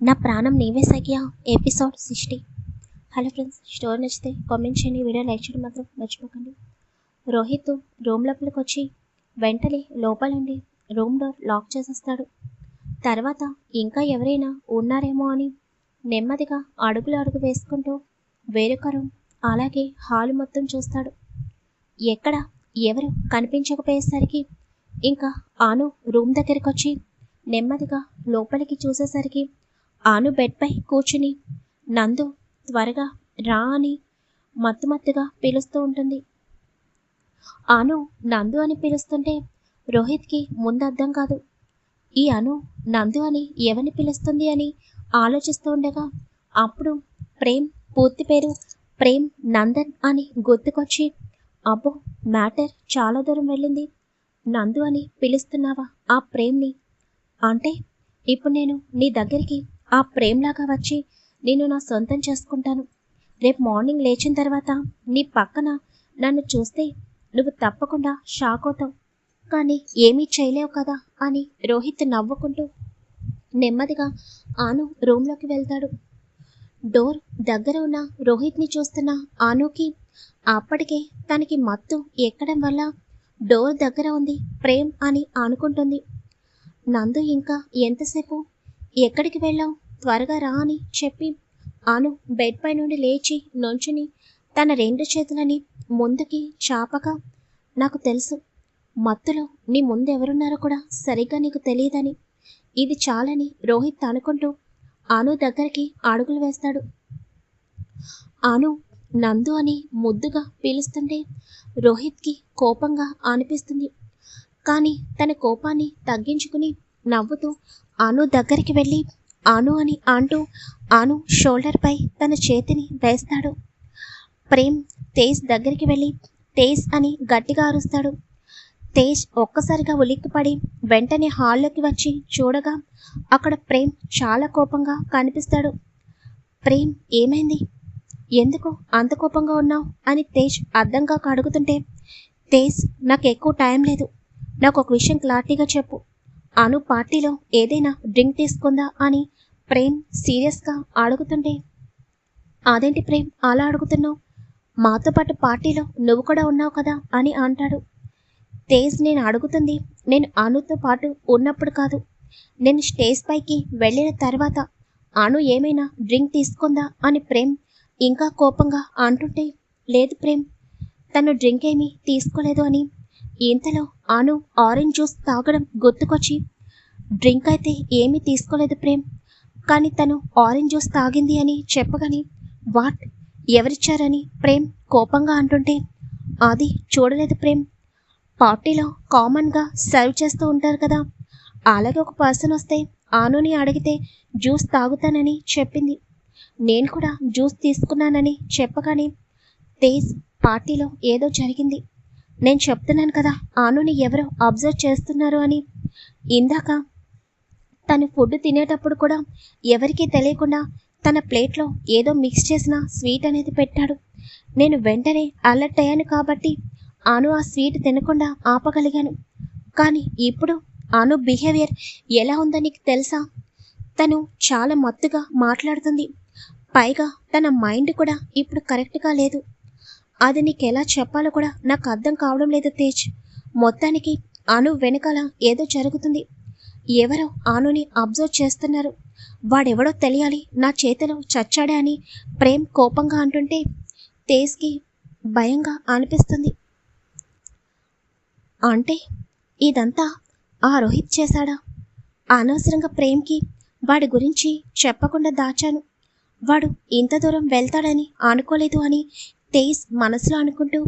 నా ప్రాణం నీవే సఖ్య episode sixty hello friends story నచ్చితే కామెంట్ చేయండి వీడియో లైక్ చేయడం మాత్రం మర్చిపోకండి. రోహిత్ రూమ్ లోపలికి వచ్చి వెంటనే లోపలండి రూమ్ డోర్ లాక్ చేసేస్తాడు. తర్వాత ఇంకా ఎవరైనా ఉన్నారేమో అని నెమ్మదిగా అడుగులు అడుగు వేసుకుంటూ వేరొక రూమ్ అలాగే హాలు మొత్తం చూస్తాడు. ఎక్కడ ఎవరు కనిపించకపోయేసరికి ఇంకా ఆను రూమ్ దగ్గరికి వచ్చి నెమ్మదిగా లోపలికి చూసేసరికి ఆను బెడ్పై కూర్చుని నందు త్వరగా రా అని మత్తుమత్తుగా పిలుస్తూ ఉంటుంది. ఆను నందు అని పిలుస్తుంటే రోహిత్కి ముందు అర్థం కాదు. ఈ అను నందు అని ఎవరిని పిలుస్తుంది అని ఆలోచిస్తూ ఉండగా అప్పుడు ప్రేమ్ పూర్తి పేరు ప్రేమ్ నందన్ అని గుర్తుకొచ్చి అబ్బో మ్యాటర్ చాలా దూరం వెళ్ళింది. నందు అని పిలుస్తున్నావా ఆ ప్రేమ్ని? అంటే ఇప్పుడు నేను నీ దగ్గరికి ఆ ప్రేమ్లాగా వచ్చి నేను నా సొంతం చేసుకుంటాను. రేపు మార్నింగ్ లేచిన తర్వాత నీ పక్కన నన్ను చూస్తే నువ్వు తప్పకుండా షాక్ అవుతావు. కానీ ఏమీ చేయలేవు కదా అని రోహిత్ నవ్వుకుంటూ నెమ్మదిగా ఆను రూమ్లోకి వెళ్తాడు. డోర్ దగ్గర ఉన్న రోహిత్ని చూస్తున్న ఆనుకి అప్పటికే తనకి మత్తు ఎక్కడం వల్ల డోర్ దగ్గర ఉంది ప్రేమ్ అని అనుకుంటుంది. నందు ఇంకా ఎంతసేపు ఎక్కడికి వెళ్ళావు? త్వరగా రా అని చెప్పి ఆను బెడ్ పై నుండి లేచి నుంచుని తన రెండు చేతులని ముందుకి చాపక నాకు తెలుసు. మత్తులో నీ ముందు ఎవరున్నారో కూడా సరిగ్గా నీకు తెలియదని. ఇది చాలని రోహిత్ అనుకుంటూ ఆను దగ్గరికి అడుగులు వేస్తాడు. ఆను నందు అని ముద్దుగా పిలుస్తుంటే రోహిత్కి కోపంగా అనిపిస్తుంది. కానీ తన కోపాన్ని తగ్గించుకుని నవ్వుతూ ఆను దగ్గరికి వెళ్ళి ఆను అని అంటూ ఆను షోల్డర్పై తన చేతిని వేస్తాడు. ప్రేమ్ తేజ్ దగ్గరికి వెళ్ళి తేజ్ అని గట్టిగా అరుస్తాడు. తేజ్ ఒక్కసారిగా ఉలిక్కిపడి వెంటనే హాల్లోకి వచ్చి చూడగా అక్కడ ప్రేమ్ చాలా కోపంగా కనిపిస్తాడు. ప్రేమ్ ఏమైంది? ఎందుకు అంత కోపంగా ఉన్నావు? అని తేజ్ అర్థంగా అడుగుతుంటే తేజ్ నాకు ఎక్కువ టైం లేదు. నాకు ఒక విషయం క్లారిటీగా చెప్పు. అను పార్టీలో ఏదైనా డ్రింక్ తీసుకుందా అని ప్రేమ్ సీరియస్గా అడుగుతుంటే అదేంటి ప్రేమ్ అలా అడుగుతున్నావు? మాతో పాటు పార్టీలో నువ్వు కూడా ఉన్నావు కదా? అని అంటాడు. తేజ్ నేను అడుగుతుంది నేను అనుతో పాటు ఉన్నప్పుడు కాదు. నేను స్టేజ్ పైకి వెళ్ళిన తర్వాత అను ఏమైనా డ్రింక్ తీసుకుందా? అని ప్రేమ్ ఇంకా కోపంగా అంటుంటే లేదు ప్రేమ్ తను డ్రింక్ ఏమీ తీసుకోలేదు అని ఇంతలో అను ఆరెంజ్ జ్యూస్ తాగడం గుర్తుకొచ్చి డ్రింక్ అయితే ఏమీ తీసుకోలేదు ప్రేమ్. కానీ తను ఆరెంజ్ జ్యూస్ తాగింది అని చెప్పగాని వాట్? ఎవరిచ్చారని ప్రేమ్ కోపంగా అంటుంటే అది చూడలేదు ప్రేమ్. పార్టీలో కామన్గా సర్వ్ చేస్తూ ఉంటారు కదా. అలాగే ఒక పర్సన్ వస్తే ఆనుని అడిగితే జ్యూస్ తాగుతానని చెప్పింది. నేను కూడా జ్యూస్ తీసుకున్నానని చెప్పగానే తేజ్ పార్టీలో ఏదో జరిగింది. నేను చెప్తున్నాను కదా ఆనుని ఎవరో అబ్జర్వ్ చేస్తున్నారు అని. ఇందాక తను ఫుడ్ తినేటప్పుడు కూడా ఎవరికీ తెలియకుండా తన ప్లేట్లో ఏదో మిక్స్ చేసిన స్వీట్ అనేది పెట్టాడు. నేను వెంటనే అలర్ట్ అయ్యాను కాబట్టి ఆను ఆ స్వీట్ తినకుండా ఆపగలిగాను. కానీ ఇప్పుడు ఆను బిహేవియర్ ఎలా ఉందో నీకు తెలుసా? తను చాలా మత్తుగా మాట్లాడుతుంది. పైగా తన మైండ్ కూడా ఇప్పుడు కరెక్ట్గా లేదు. అది నీకెలా చెప్పాలో కూడా నాకు అర్థం కావడం లేదు తేజ్. మొత్తానికి అను వెనకాల ఏదో జరుగుతుంది. ఎవరో ఆనుని అబ్జర్వ్ చేస్తున్నారు. వాడెవడో తెలియాలి. నా చేతిలో చచ్చాడే అని ప్రేమ్ కోపంగా అంటుంటే తేజ్కి భయంగా అనిపిస్తుంది. అంటే ఇదంతా ఆ రోహిత్ చేశాడా? అనవసరంగా ప్రేమ్కి వాడి గురించి చెప్పకుండా దాచాను. వాడు ఇంత దూరం వెళ్తాడని అనుకోలేదు అని తేజ్ మనసులో అనుకుంటూ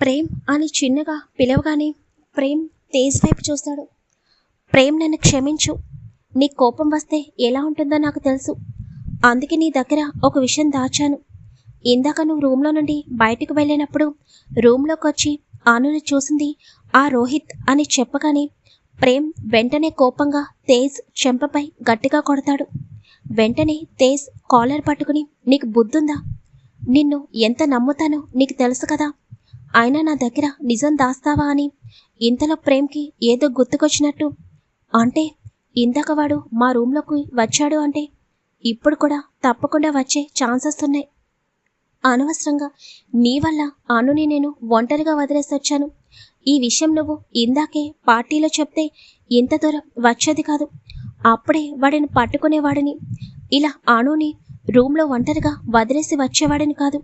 ప్రేమ్ అని చిన్నగా పిలవగానే ప్రేమ్ తేజ్ వైపు చూస్తాడు. ప్రేమ్ నన్ను క్షమించు. నీ కోపం వస్తే ఎలా ఉంటుందో నాకు తెలుసు. అందుకే నీ దగ్గర ఒక విషయం దాచాను. ఇందాక నువ్వు రూమ్లో నుండి బయటకు వెళ్ళినప్పుడు రూమ్లోకి వచ్చి ఆనుని చూసింది ఆ రోహిత్ అని చెప్పగానే ప్రేమ్ వెంటనే కోపంగా తేజ్ చెంపపై గట్టిగా కొడతాడు. వెంటనే తేజ్ కాలర్ పట్టుకుని నీకు బుద్ధుందా? నిన్ను ఎంత నమ్ముతానో నీకు తెలుసు కదా. అయినా నా దగ్గర నిజం దాస్తావా అని ఇంతలో ప్రేమ్కి ఏదో గుర్తుకొచ్చినట్టు. అంటే ఇందాక వాడు మా రూమ్లోకి వచ్చాడు అంటే ఇప్పుడు కూడా తప్పకుండా వచ్చే ఛాన్సెస్ ఉన్నాయి. అనవసరంగా నీ వల్ల అనుని నేను ఒంటరిగా వదిలేసి వచ్చాను ఈ విషయం నువ్వు ఇందాకే పార్టీలో చెప్తే ఇంత దూరం వచ్చేది కాదు. అప్పుడే వాడిని పట్టుకునేవాడిని. ఇలా అనుని రూమ్లో ఒంటరిగా వదిలేసి వచ్చేవాడిని కాదు.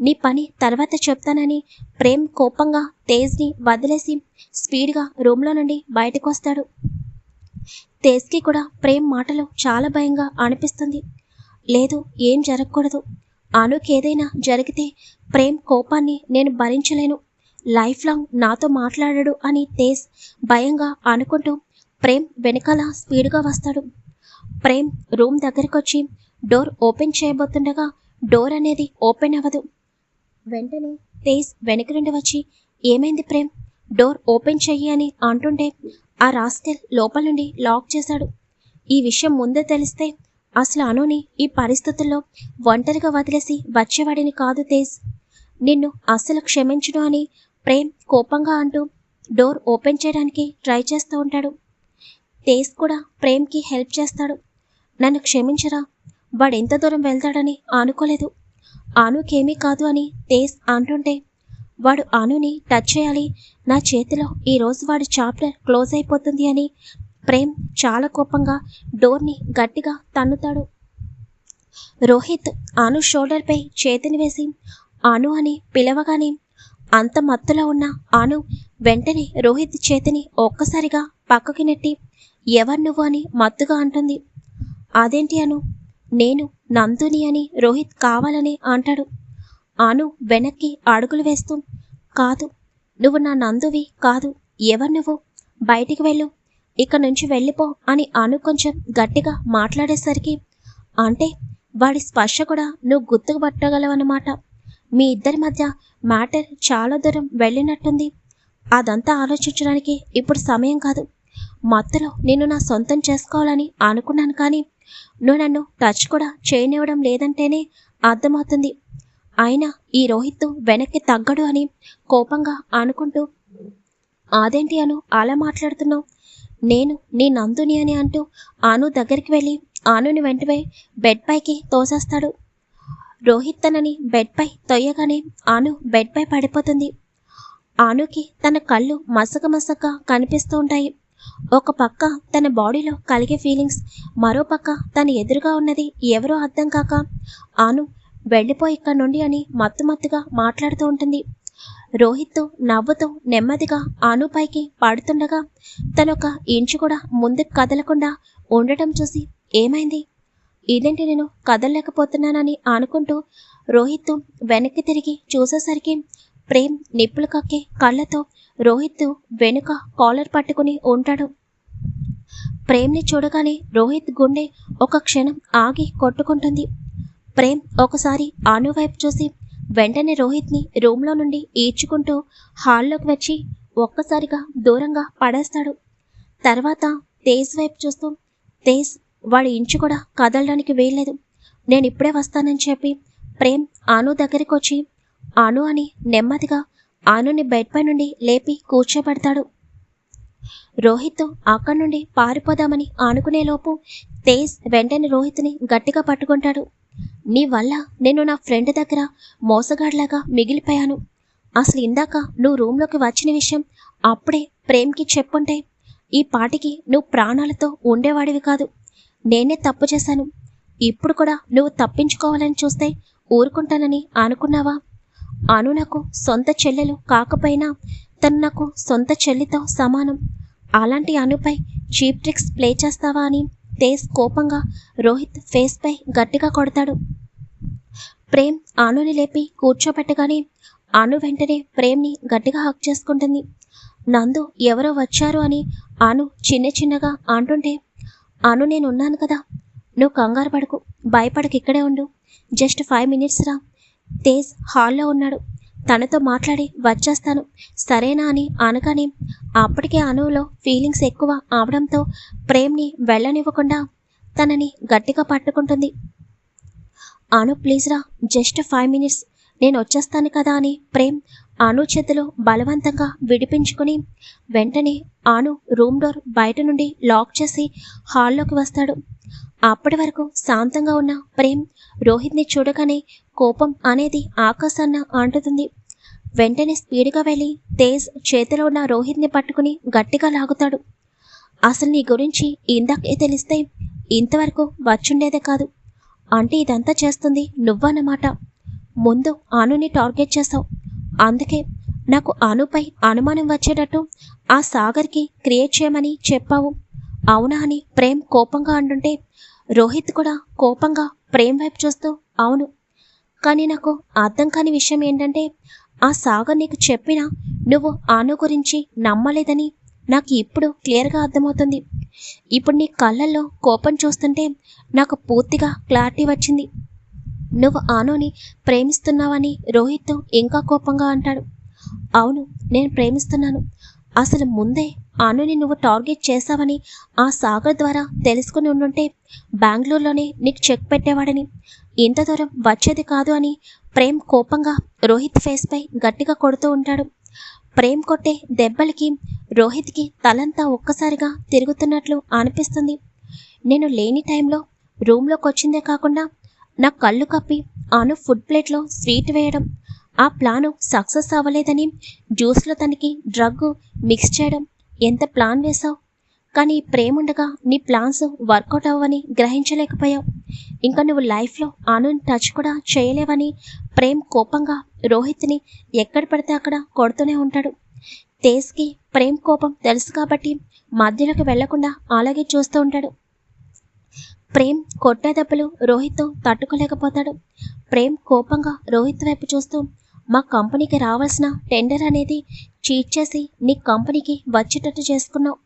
నీ పని తర్వాత చెప్తానని ప్రేమ్ కోపంగా తేజ్ని వదిలేసి స్పీడ్గా రూమ్లో నుండి బయటకు వస్తాడు. తేజ్కి కూడా ప్రేమ్ మాటలు చాలా భయంగా అనిపిస్తుంది. లేదు ఏం జరగకూడదు. అనుకేదైనా జరిగితే ప్రేమ్ కోపాన్ని నేను భరించలేను. లైఫ్ లాంగ్ నాతో మాట్లాడాడు అని తేజ్ భయంగా అనుకుంటూ ప్రేమ్ వెనకాల స్పీడ్గా వస్తాడు. ప్రేమ్ రూమ్ దగ్గరికి వచ్చి డోర్ ఓపెన్ చేయబోతుండగా డోర్ అనేది ఓపెన్ అవ్వదు. వెంటనే తేజ్ వెనక నుండి వచ్చి ఏమైంది ప్రేమ్? డోర్ ఓపెన్ చెయ్యి అని అంటుంటే ఆ రాస్కెల్ లోపల నుండి లాక్ చేశాడు. ఈ విషయం ముందే తెలిస్తే అసలు అనుని ఈ పరిస్థితుల్లో ఒంటరిగా వదిలేసి వచ్చేవాడిని కాదు తేజ్. నిన్ను అస్సలు క్షమించడు అని ప్రేమ్ కోపంగా అంటూ డోర్ ఓపెన్ చేయడానికి ట్రై చేస్తూ ఉంటాడు. తేజ్ కూడా ప్రేమ్కి హెల్ప్ చేస్తాడు. నన్ను క్షమించరా? వాడు ఎంత దూరం వెళ్తాడని అనుకోలేదు ఆనుకేమీ కాదు అని తేజ్ అంటుంటే వాడు ఆనుని టచ్ చేయాలి. నా చేతిలో ఈరోజు వాడి చాప్టర్ క్లోజ్ అయిపోతుంది అని ప్రేమ్ చాలా కోపంగా డోర్ని గట్టిగా తన్నుతాడు. రోహిత్ ఆను షోల్డర్పై చేతిని వేసి ఆను అని పిలవగానే అంత మత్తులో ఉన్న ఆను వెంటనే రోహిత్ చేతిని ఒక్కసారిగా పక్కకి నెట్టి ఎవరు నువ్వు అని మత్తుగా అంటుంది. అదేంటి అను? నేను నందుని అని రోహిత్ కావాలని అంటాడు. అను వెనక్కి అడుగులు వేస్తూ కాదు నువ్వు నా నందువి కాదు ఎవరు నువ్వు? బయటికి వెళ్ళు ఇక నుంచి వెళ్ళిపో అని అను కొంచెం గట్టిగా మాట్లాడేసరికి అంటే వాడి స్పర్శ కూడా నువ్వు గుర్తుకు పట్టగలవన్నమాట. మీ ఇద్దరి మధ్య మ్యాటర్ చాలా దూరం వెళ్ళినట్టుంది. అదంతా ఆలోచించడానికి ఇప్పుడు సమయం కాదు. మత్తులో నేను నా సొంతం చేసుకోవాలని అనుకున్నాను కానీ నువ్వు నన్ను టచ్ కూడా చేయనివ్వడం లేదంటేనే అర్థమవుతుంది. అయినా ఈ రోహిత్ వెనక్కి తగ్గడు అని కోపంగా అనుకుంటూ అదేంటి అను అలా మాట్లాడుతున్నావు? నేను నీ నందుని అని అంటూ ఆను దగ్గరికి వెళ్ళి ఆనుని వెంటనే బెడ్ పైకి తోసేస్తాడు. రోహిత్ తనని బెడ్పై తొయ్యగానే ఆను బెడ్పై పడిపోతుంది. ఆనుకి తన కళ్ళు మసక మసక కనిపిస్తూ ఉంటాయి. ఒక పక్క తన బాడీలో కలిగే ఫీలింగ్స్ మరో పక్క తన ఎదురుగా ఉన్నది ఎవరో అర్థం కాక. ఆను వెళ్ళిపోయి ఇక్కడ నుండి అని మత్తు మత్తుగా మాట్లాడుతూ ఉంటుంది. రోహిత్ నవ్వుతూ నెమ్మదిగా ఆనుపైకి పాడుతుండగా తనొక ఇంచు కూడా ముందుకు కదలకుండా ఉండటం చూసి ఏమైంది? ఇదేంటి నేను కదలలేకపోతున్నానని అనుకుంటూ రోహిత్ వెనక్కి తిరిగి చూసేసరికి ప్రేమ్ నిప్పులు కక్కే కళ్ళతో రోహిత్ వెనుక కాలర్ పట్టుకుని ఉంటాడు. ప్రేమ్ని చూడగానే రోహిత్ గుండె ఒక క్షణం ఆగి కొట్టుకుంటుంది. ప్రేమ్ ఒకసారి ఆను వైపు చూసి వెంటనే రోహిత్ని రూమ్లో నుండి ఈడ్చుకుంటూ హాల్లోకి వచ్చి ఒక్కసారిగా దూరంగా పడేస్తాడు. తర్వాత తేజ్ వైపు చూస్తూ తేజ్ వాడి ఇంచు కూడా కదలడానికి వేయలేదు నేను ఇప్పుడే వస్తానని చెప్పి ప్రేమ్ ఆను దగ్గరికి వచ్చి అను అని నెమ్మదిగా ఆనుని బెడ్పై నుండి లేపి కూర్చోబెడతాడు. రోహిత్ అక్కడి నుండి పారిపోదామని అనుకునేలోపు తేజ్ వెంటనే రోహిత్ని గట్టిగా పట్టుకుంటాడు. నీ వల్ల నేను నా ఫ్రెండ్ దగ్గర మోసగాడిలాగా మిగిలిపోయాను. అసలు ఇందాక నువ్వు రూమ్లోకి వచ్చిన విషయం అప్పుడే ప్రేమ్కి చెప్పుంటే ఈ పాటికి నువ్వు ప్రాణాలతో ఉండేవాడివి కాదు. నేనే తప్పు చేశాను. ఇప్పుడు కూడా నువ్వు తప్పించుకోవాలని చూస్తే ఊరుకుంటానని అనుకున్నావా? అను నాకు సొంత చెల్లెలు కాకపోయినా తను నాకు సొంత చెల్లితో సమానం. అలాంటి అనుపై చీప్ ట్రిక్స్ ప్లే చేస్తావా అని తేజ్ కోపంగా రోహిత్ ఫేస్పై గట్టిగా కొడతాడు. ప్రేమ్ ఆనుని లేపి కూర్చోబెట్టగానే అను వెంటనే ప్రేమ్ని గట్టిగా హక్ చేసుకుంటుంది. నందు ఎవరో వచ్చారు అని అను చిన్న చిన్నగా అంటుంటే అను నేను ఉన్నాను కదా. నువ్వు కంగారు పడకు. భయపడకు. ఇక్కడే ఉండు. జస్ట్ ఫైవ్ మినిట్స్ రా. తేజ్ హాల్లో ఉన్నాడు. తనతో మాట్లాడి వచ్చేస్తాను. సరేనా అని అనగానే అప్పటికే అనువులో ఫీలింగ్స్ ఎక్కువ అవడంతో ప్రేమ్ని వెళ్ళనివ్వకుండా తనని గట్టిగా పట్టుకుంటుంది. అను ప్లీజ్ రా. Just five minutes. నేను వచ్చేస్తాను కదా అని ప్రేమ్ అను చేతిలో బలవంతంగా విడిపించుకుని వెంటనే అను రూమ్ డోర్ బయట నుండి లాక్ చేసి హాల్లోకి వస్తాడు. అప్పటి వరకు శాంతంగా ఉన్న ప్రేమ్ రోహిత్ని చూడగానే కోపం అనేది ఆకాశాన్న అంటుతుంది. వెంటనే స్పీడ్గా వెళ్ళి తేజ్ చేతిలో ఉన్న రోహిత్ని పట్టుకుని గట్టిగా లాగుతాడు. అసలు నీ గురించి ఇందాకే తెలిస్తే ఇంతవరకు వచ్చుండేదే కాదు. అంటే ఇదంతా చేస్తుంది నువ్వన్నమాట. ముందు అనుని టార్గెట్ చేశావు అందుకే నాకు అనుపై అనుమానం వచ్చేటట్టు ఆ సాగర్కి క్రియేట్ చేయమని చెప్పావు. అవునా అని ప్రేమ్ కోపంగా అంటుంటే రోహిత్ కూడా కోపంగా ప్రేమ్ వైపు చూస్తూ అవును. కానీ నాకు అర్థం కాని విషయం ఏంటంటే ఆ సాగర్ నీకు చెప్పినా నువ్వు ఆను గురించి నమ్మలేదని నాకు ఇప్పుడు క్లియర్గా అర్థమవుతుంది. ఇప్పుడు నీ కళ్ళల్లో కోపం చూస్తుంటే నాకు పూర్తిగా క్లారిటీ వచ్చింది. నువ్వు ఆనోని ప్రేమిస్తున్నావని రోహిత్ ఇంకా కోపంగా అంటాడు. అవును నేను ప్రేమిస్తున్నాను. అసలు ముందే అనుని నువ్వు టార్గెట్ చేశావని ఆ సాగర్ ద్వారా తెలుసుకుని ఉండుంటే బెంగళూరులోనే నీకు చెక్ పెట్టేవాడని. ఇంత దూరం వచ్చేది కాదు అని ప్రేమ్ కోపంగా రోహిత్ ఫేస్పై గట్టిగా కొడుతూ ఉంటాడు. ప్రేమ్ కొట్టే దెబ్బలకి రోహిత్కి తలంతా ఒక్కసారిగా తిరుగుతున్నట్లు అనిపిస్తుంది. నేను లేని టైంలో రూమ్లోకి వచ్చిందే కాకుండా నా కళ్ళు కప్పి ఆను ఫుడ్ ప్లేట్లో స్వీట్ వేయడం ఆ ప్లాను సక్సెస్ అవ్వలేదని జ్యూస్లో తనకి డ్రగ్ మిక్స్ చేయడం ఎంత ప్లాన్ వేశావు? కానీ ప్రేముండగా నీ ప్లాన్స్ వర్కౌట్ అవ్వని గ్రహించలేకపోయావు. ఇంకా నువ్వు లైఫ్లో అను టచ్ కూడా చేయలేవని ప్రేమ్ కోపంగా రోహిత్ని ఎక్కడ పడితే అక్కడ కొడుతూనే ఉంటాడు. తేజ్కి ప్రేమ్ కోపం తెలుసు కాబట్టి మధ్యలోకి వెళ్ళకుండా అలాగే చూస్తూ ఉంటాడు. ప్రేమ్ కొట్టే దెబ్బలు రోహిత్ తట్టుకోలేకపోతాడు. ప్రేమ్ కోపంగా రోహిత్ వైపు చూస్తూ మా కంపెనీకి రావాల్సిన టెండర్ అనేది చీట్ చేసి నీ కంపెనీకి వచ్చేటట్టు చేసుకున్నావు.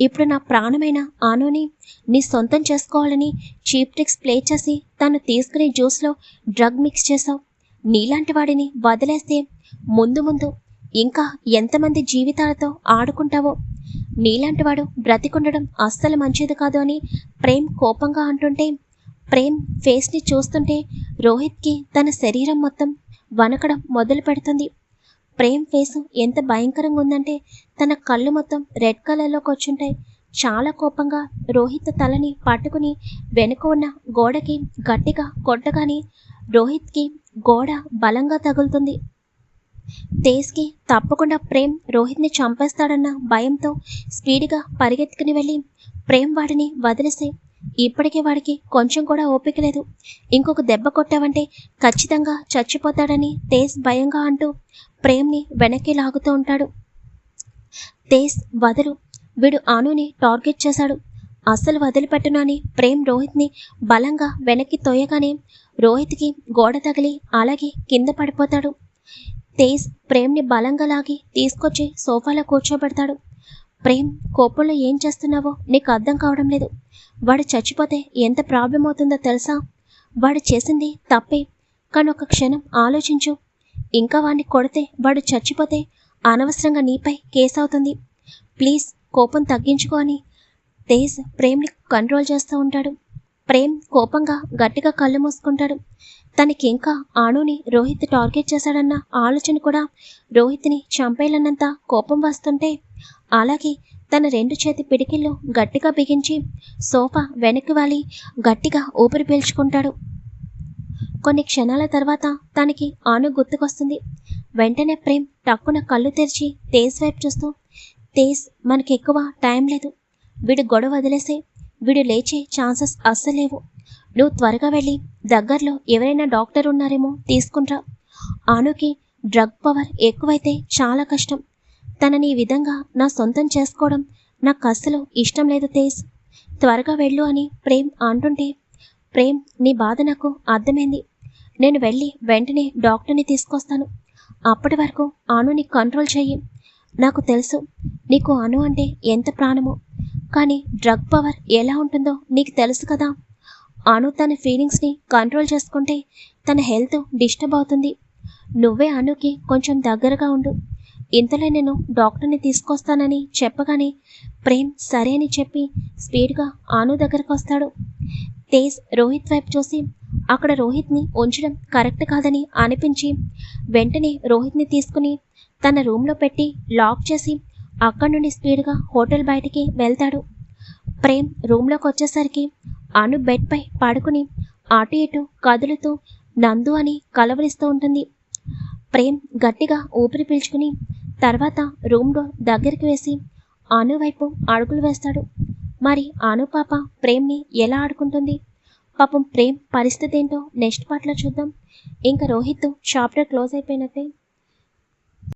ఇప్పుడు నా ప్రాణమైన ఆనోని నీ సొంతం చేసుకోవాలని చీప్ ట్రిక్స్ ప్లే చేసి తను తీసుకునే జ్యూస్లో డ్రగ్ మిక్స్ చేశావు. నీలాంటి వాడిని వదిలేస్తే ముందు ముందు ఇంకా ఎంతమంది జీవితాలతో ఆడుకుంటావో. నీలాంటి వాడు బ్రతికుండడం అస్సలు మంచిది కాదు అని ప్రేమ్ కోపంగా అంటుంటే ప్రేమ్ ఫేస్ని చూస్తుంటే రోహిత్కి తన శరీరం మొత్తం వణకడం మొదలు పెడుతుంది. ప్రేమ్ ఫేస్ ఎంత భయంకరంగా ఉందంటే తన కళ్ళు మొత్తం రెడ్ కలర్లోకి వచ్చుంటాయి. చాలా కోపంగా రోహిత్ తలని పట్టుకుని వెనుక ఉన్న గోడకి గట్టిగా కొట్టగానే రోహిత్కి గోడ బలంగా తగులుతుంది. తేజ్కి తప్పకుండా ప్రేమ్ రోహిత్ని చంపేస్తాడన్న భయంతో స్పీడ్గా పరిగెత్తుకుని వెళ్ళి ప్రేమ్ వాడిని వదిలేసి ఇప్పటికే వాడికి కొంచెం కూడా ఓపిక లేదు. ఇంకొక దెబ్బ కొట్టావంటే ఖచ్చితంగా చచ్చిపోతాడని తేజ్ భయంగా అంటూ ప్రేమ్ని వెనక్కి లాగుతూ ఉంటాడు. తేజ్ వదలు. వీడు ఆనుని టార్గెట్ చేశాడు. అస్సలు వదిలిపెట్టునని అని ప్రేమ్ రోహిత్ని బలంగా వెనక్కి తోయగానే రోహిత్కి గోడ తగిలి అలాగే కింద పడిపోతాడు. తేజ్ ప్రేమ్ని బలంగా లాగి తీసుకొచ్చి సోఫాలో కూర్చోబెడతాడు. ప్రేమ్ కోపంలో ఏం చేస్తున్నావో నీకు అర్థం కావడం లేదు. వాడు చచ్చిపోతే ఎంత ప్రాబ్లం అవుతుందో తెలుసా? వాడు చేసింది తప్పే. కానీ ఒక క్షణం ఆలోచించు. ఇంకా వాడిని కొడితే వాడు చచ్చిపోతే అనవసరంగా నీపై కేసు అవుతుంది. ప్లీజ్ కోపం తగ్గించుకో అని తేజ్ ప్రేమ్ని కంట్రోల్ చేస్తూ ఉంటాడు. ప్రేమ్ కోపంగా గట్టిగా కళ్ళు మూసుకుంటాడు. తనకి ఇంకా ఆణుని రోహిత్ టార్గెట్ చేశాడన్న ఆలోచన కూడా రోహిత్ని చంపేయాలన్నంత కోపం వస్తుంటే అలాగే తన రెండు చేతి పిడికిళ్ళు గట్టిగా బిగించి సోఫా వెనక్కి వాలి గట్టిగా ఊపిరి పీల్చుకుంటాడు. కొన్ని క్షణాల తర్వాత తనకి ఆను గుర్తుకొస్తుంది. వెంటనే ప్రేమ్ టక్కున కళ్ళు తెరిచి తేజ్ వైపు చూస్తూ తేజ్ మనకి ఎక్కువ టైం లేదు. వీడు గొడవ వదిలేసే వీడు లేచే ఛాన్సెస్ అస్సలేవు నువ్వు త్వరగా వెళ్ళి దగ్గరలో ఎవరైనా డాక్టర్ ఉన్నారేమో తీసుకుంటా ఆనుకి డ్రగ్ పవర్ ఎక్కువైతే చాలా కష్టం. తనని ఈ విధంగా నా సొంతం చేసుకోవడం నాకు అస్సలు ఇష్టం లేదు తేజ్. త్వరగా వెళ్ళు అని ప్రేమ్ అంటుంటే ప్రేమ్ నీ బాధ నాకు అర్థమైంది. నేను వెళ్ళి వెంటనే డాక్టర్ని తీసుకొస్తాను. అప్పటి వరకు అణుని కంట్రోల్ చెయ్యి. నాకు తెలుసు నీకు అణు అంటే ఎంత ప్రాణమో. కానీ డ్రగ్ పవర్ ఎలా ఉంటుందో నీకు తెలుసు కదా. అణు తన ఫీలింగ్స్ని కంట్రోల్ చేసుకుంటే తన హెల్త్ డిస్టర్బ్ అవుతుంది. నువ్వే అనుకి కొంచెం దగ్గరగా ఉండు. ఇంతలో నేను డాక్టర్ని తీసుకొస్తానని చెప్పగానే ప్రేమ్ సరే అని చెప్పి స్పీడ్గా ఆను దగ్గరకు వస్తాడు. తేజ్ రోహిత్ వైపు చూసి అక్కడ రోహిత్ని ఉంచడం కరెక్ట్ కాదని అనిపించి వెంటనే రోహిత్ని తీసుకుని తన రూమ్లో పెట్టి లాక్ చేసి అక్కడి నుండి స్పీడ్గా హోటల్ బయటికి వెళ్తాడు. ప్రేమ్ రూమ్లోకి వచ్చేసరికి అను బెడ్పై పడుకుని అటు ఇటు కదులుతూ నందు అని కలవరిస్తూ ఉంటుంది. ప్రేమ్ గట్టిగా ఊపిరి పీల్చుకుని తర్వాత రూమ్ డోర్ దగ్గరికి వేసి ఆను వైపు అడుగులు వేస్తాడు. మరి ఆను పాప ప్రేమ్ని ఎలా ఆడుకుంటుంది? పాపం ప్రేమ్ పరిస్థితి ఏంటో నెక్స్ట్ పార్ట్లో చూద్దాం. ఇంకా రోహిత్ చాప్టర్ క్లోజ్ అయిపోయినట్టే